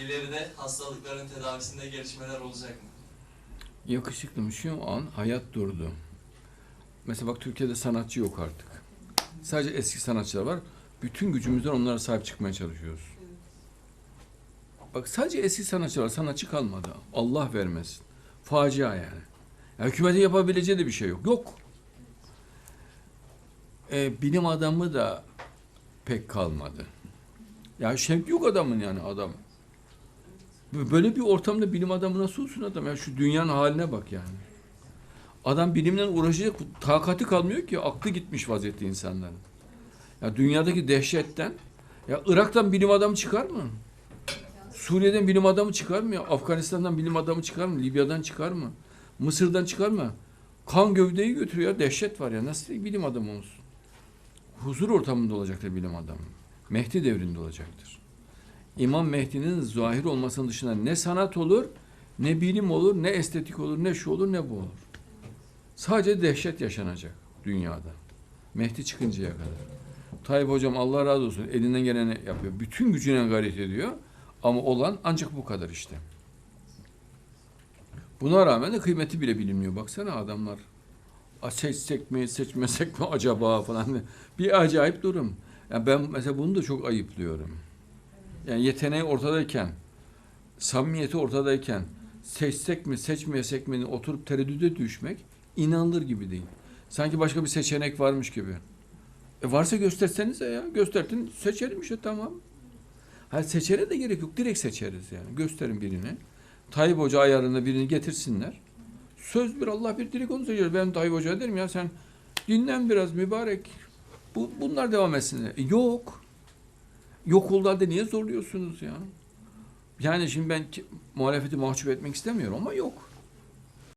ileride hastalıkların tedavisinde gelişmeler olacak mı? Yakışıklım şu an hayat durdu. Mesela bak Türkiye'de sanatçı yok artık. Sadece eski sanatçılar var. Bütün gücümüzden onlara sahip çıkmaya çalışıyoruz. Bak sadece eski sanatçılar var. Sanatçı kalmadı. Allah vermesin. Facia yani. Ya hükümetin yapabileceği de bir şey yok. Yok. Ee, bilim adamı da pek kalmadı. Ya şevk yok adamın yani adam. Böyle bir ortamda bilim adamı nasıl olsun adam? Ya şu dünyanın haline bak yani. Adam bilimle uğraşacak takati kalmıyor ki aklı gitmiş vaziyette insanların. Ya dünyadaki dehşetten ya Irak'tan bilim adamı çıkar mı? Suriye'den bilim adamı çıkar mı? ya? Afganistan'dan bilim adamı çıkar mı? Libya'dan çıkar mı? Mısır'dan çıkar mı? Kan gövdeyi götürüyor. Dehşet var ya. Nasıl bilim adamı olsun? Huzur ortamında olacaktır bilim adamı. Mehdi devrinde olacaktır. İmam Mehdi'nin zahir olmasının dışında ne sanat olur, ne bilim olur, ne estetik olur, ne şu olur, ne bu olur. Sadece dehşet yaşanacak dünyada. Mehdi çıkıncaya kadar. Tayyip hocam Allah razı olsun elinden geleni yapıyor. Bütün gücüne gayret ediyor. Ama olan ancak bu kadar işte. Buna rağmen de kıymeti bile bilinmiyor. Baksana adamlar. Seçsek mi, seçmesek mi acaba falan. Bir acayip durum. Yani ben mesela bunu da çok ayıplıyorum. Yani yeteneği ortadayken, samimiyeti ortadayken seçsek mi, seçmeyesek mi oturup tereddüde düşmek inanılır gibi değil. Sanki başka bir seçenek varmış gibi. E varsa göstersenize ya. Gösterdin seçelim işte tamam. Ha seçere de gerek yok. Direkt seçeriz yani. Gösterin birini. Tayyip Hoca ayarında birini getirsinler. Söz bir Allah bir direkt onu seçer. Ben Tayyip Hoca derim ya sen dinlen biraz mübarek. Bu, bunlar devam etsinler. E, yok. Yok olduğu halde niye zorluyorsunuz ya? Yani şimdi ben muhalefeti mahcup etmek istemiyorum ama yok.